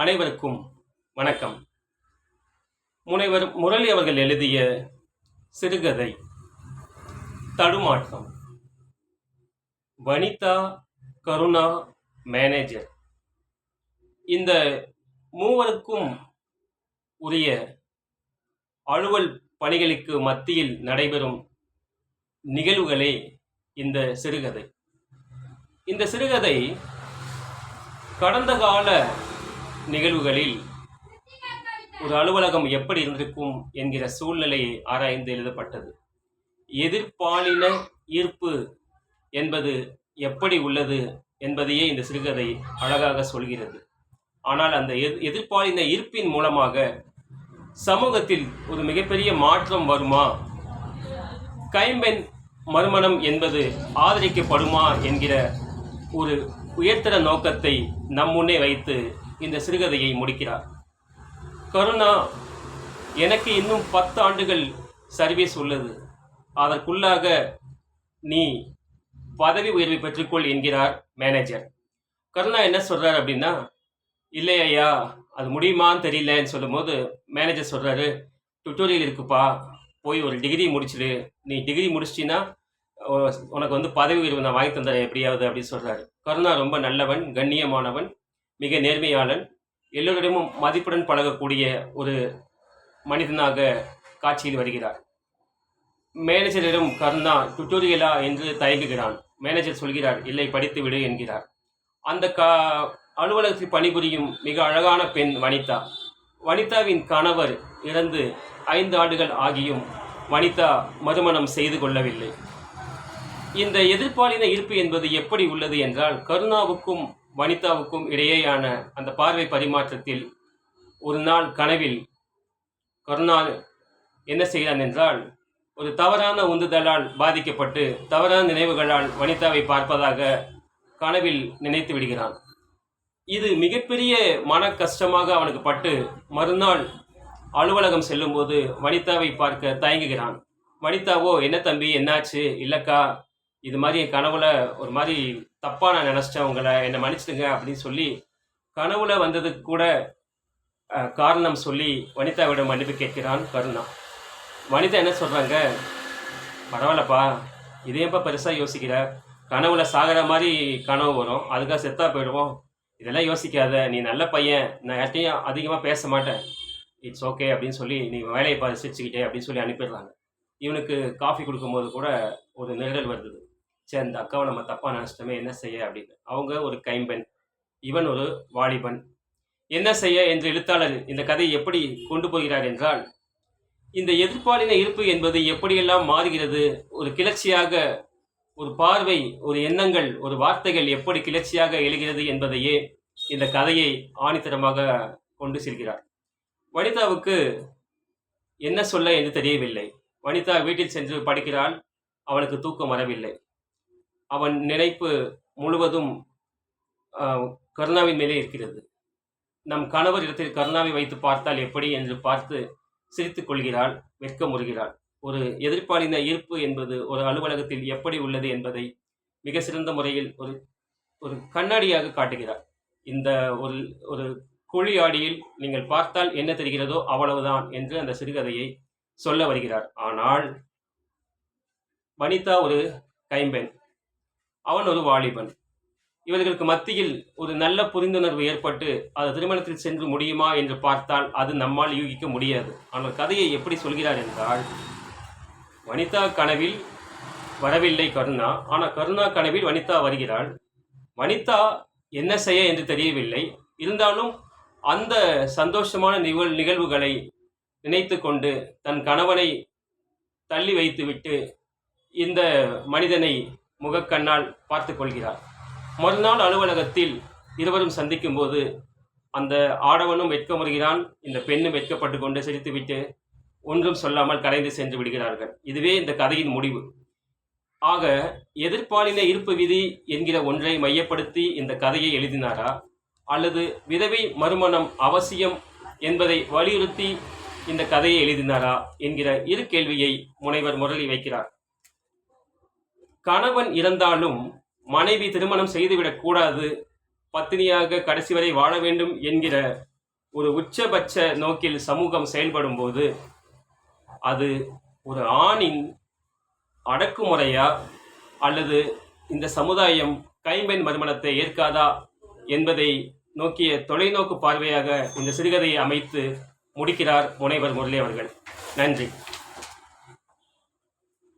அனைவருக்கும் வணக்கம். முனைவர் முரளி அவர்கள் எழுதிய சிறுகதை தடுமாற்றம் வனிதா கருணா மேனேஜர். இந்த மூவருக்கும் உரிய அலுவல் பணிகளுக்கு மத்தியில் நடைபெறும் நிகழ்வுகளே இந்த சிறுகதை. இந்த சிறுகதை கடந்த கால நிகழ்வுகளில் ஒரு அலுவலகம் எப்படி இருந்திருக்கும் என்கிற சூழ்நிலையை ஆராய்ந்து எழுதப்பட்டது. எதிர்பாலின ஈர்ப்பு என்பது எப்படி உள்ளது என்பதையே இந்த சிறுகதை அழகாக சொல்கிறது. ஆனால் அந்த எதிர்பாலின ஈர்ப்பின் மூலமாக சமூகத்தில் ஒரு மிகப்பெரிய மாற்றம் வருமா? கைம்பெண் மறுமணம் என்பது ஆதரிக்கப்படுமா என்கிற ஒரு உயர்தர நோக்கத்தை நம் முன்னே வைத்து இந்த சிறுகதையை முடிக்கிறார். கருணா எனக்கு இன்னும் பத்து ஆண்டுகள் சர்வீஸ் உள்ளது. அதற்குள்ளாக நீ பதவி உயர்வை பெற்றுக்கொள் என்கிறார் மேனேஜர் கருணா என்ன சொல்கிறார் அப்படின்னா இல்லை ஐயா அது முடியுமான்னு தெரியலன்னு சொல்லும்போது மேனேஜர் சொல்கிறாரு டுட்டோரியல் இருக்குப்பா போய் ஒரு டிகிரி முடிச்சிடு நீ டிகிரி முடிச்சிட்டின்னா உனக்கு வந்து பதவி உயர்வு நான் வாங்கி தந்துடுறேன் எப்படியாவது அப்படின்னு சொல்கிறாரு கருணா ரொம்ப நல்லவன் கண்ணியமானவன். மிக நேர்மையாளன் எல்லோரிடமும் மதிப்புடன் பழகக்கூடிய ஒரு மனிதனாக காட்சியில் வருகிறார். மேனேஜரிடம் கருணா டுட்டோரியலா என்று தயங்குகிறான். மேனேஜர் சொல்கிறார் இல்லை படித்து விடு என்கிறார். அந்த கா அலுவலகத்தில் பணிபுரியும் மிக அழகான பெண் வனிதா. வனிதாவின் கணவர் இறந்து ஐந்து ஆண்டுகள் ஆகியும் வனிதா மறுமணம் செய்து கொள்ளவில்லை. இந்த எதிர்பாலின இருப்பு என்பது எப்படி உள்ளது என்றால் கருணாவுக்கும் வனிதாவுக்கும் இடையேயான அந்த பார்வை பரிமாற்றத்தில் ஒரு நாள் கனவில் கருணா என்ன செய்கிறான் என்றால் ஒரு தவறான உந்துதலால் பாதிக்கப்பட்டு தவறான நினைவுகளால் வனிதாவை பார்ப்பதாக கனவில் நினைத்து விடுகிறான். இது மிகப்பெரிய மன கஷ்டமாக அவனுக்கு பட்டு மறுநாள் அலுவலகம் செல்லும்போது வனிதாவை பார்க்க தயங்குகிறான். வனிதாவோ என்ன தம்பி என்னாச்சு? இல்லக்கா இது மாதிரி என் கனவுல ஒரு மாதிரி தப்பா நான் நினச்சேன் உங்களை என்னை மன்னிச்சிடுங்க அப்படின்னு சொல்லி கனவுல வந்ததுக்கு கூட காரணம் சொல்லி வனிதாவிடம் மன்னிப்பு கேட்கிறான் கருணா. வனிதா என்ன சொல்கிறாங்க பரவாயில்லப்பா இதையப்பா பெருசாக யோசிக்கிற. கனவுல சாகிற மாதிரி கனவு வரும். அதுக்காக செத்தா போயிடுவோம். இதெல்லாம் யோசிக்காத. நீ நல்ல பையன். நான் யார்ட்டையும் அதிகமாக பேச மாட்டேன். இட்ஸ் ஓகே அப்படின்னு சொல்லி நீ வேலையை பார்த்து அப்படின்னு சொல்லி அனுப்பிடுறாங்க. இவனுக்கு காஃபி கொடுக்கும்போது கூட ஒரு நிழல் வருது. சரி அந்த அக்காவை நம்ம தப்பாக நினச்சிட்டோமே என்ன செய்ய அப்படின்னு. அவங்க ஒரு கைம்பெண் இவன் ஒரு வாலிபன். என்ன செய்ய என்று எழுத்தாளர் இந்த கதையை எப்படி கொண்டு போகிறார் என்றால் இந்த எதிர்ப்பாலின இருப்பு என்பது எப்படியெல்லாம் மாறுகிறது ஒரு கிளர்ச்சியாக ஒரு பார்வை ஒரு எண்ணங்கள் ஒரு வார்த்தைகள் எப்படி கிளர்ச்சியாக எழுகிறது என்பதையே இந்த கதையை ஆணித்தரமாக கொண்டு செல்கிறார். வனிதாவுக்கு என்ன சொல்ல என்று தெரியவில்லை. வனிதா வீட்டில் சென்று படுக்கிறாள். அவனுக்கு தூக்கம் வரவில்லை. அவன் நினைப்பு முழுவதும் கருணாவின் மேலே இருக்கிறது. நம் கணவர் இடத்தில் கருணாவை வைத்து பார்த்தால் எப்படி என்று பார்த்து சிரித்துக் கொள்கிறாள் வெட்கமுறுகிறாள் ஒரு எதிர்பாலின ஈர்ப்பு என்பது ஒரு அலுவலகத்தில் எப்படி உள்ளது என்பதை மிக சிறந்த முறையில் ஒரு ஒரு கண்ணாடியாக காட்டுகிறார் இந்த ஒரு ஒரு குழி ஆடியில் நீங்கள் பார்த்தால் என்ன தெரிகிறதோ அவ்வளவுதான் என்று அந்த சிறுகதையை சொல்ல வருகிறார். ஆனால் வனிதா ஒரு கைம்பெண். அவன் ஒரு வாலிபன். இவர்களுக்கு மத்தியில் ஒரு நல்ல புரிந்துணர்வு ஏற்பட்டு அது திருமணத்தில் சென்று முடியுமா என்று பார்த்தால் அது நம்மால் யூகிக்க முடியாது. ஆனால் கதையை எப்படி சொல்கிறார் என்றால் வனிதா கனவில் வரவில்லை கருணா. ஆனால் கருணா கனவில் வனிதா வருகிறாள். வனிதா என்ன செய்ய என்று தெரியவில்லை. இருந்தாலும் அந்த சந்தோஷமான நிகழ் நிகழ்வுகளை நினைத்து கொண்டு தன் கணவனை தள்ளி வைத்துவிட்டு இந்த மனிதனை முகக்கண்ணால் பார்த்து கொள்கிறார். மறுநாள் அலுவலகத்தில் இருவரும் சந்திக்கும் போது அந்த ஆடவனும் வெட்கமுறுகிறான் இந்த பெண்ணும் வெட்கப்பட்டு கொண்டு சிரித்துவிட்டு ஒன்றும் சொல்லாமல் கலைந்து சென்று விடுகிறார்கள். இதுவே இந்த கதையின் முடிவு. ஆக எதிர்பாலின இருப்பு விதி என்கிற ஒன்றை மையப்படுத்தி இந்த கதையை எழுதினாரா? அல்லது விதவை மறுமணம் அவசியம் என்பதை வலியுறுத்தி இந்த கதையை எழுதினாரா என்கிற இரு கேள்வியை முனைவர் முரளி வைக்கிறார். கணவன் இறந்தாலும் மனைவி திருமணம் செய்துவிடக் கூடாது பத்தினியாக கடைசி வரை வாழ வேண்டும் என்கிற ஒரு உச்சபட்ச நோக்கில் சமூகம் செயல்படும் போது அது ஒரு ஆணின் அடக்குமுறையா அல்லது இந்த சமுதாயம் கைம்பெண் மறுமணத்தை ஏற்காதா என்பதை நோக்கிய தொலைநோக்கு பார்வையாக இந்த சிறுகதையை அமைத்து முடிக்கிறார் முனைவர் முரளி அவர்கள் நன்றி.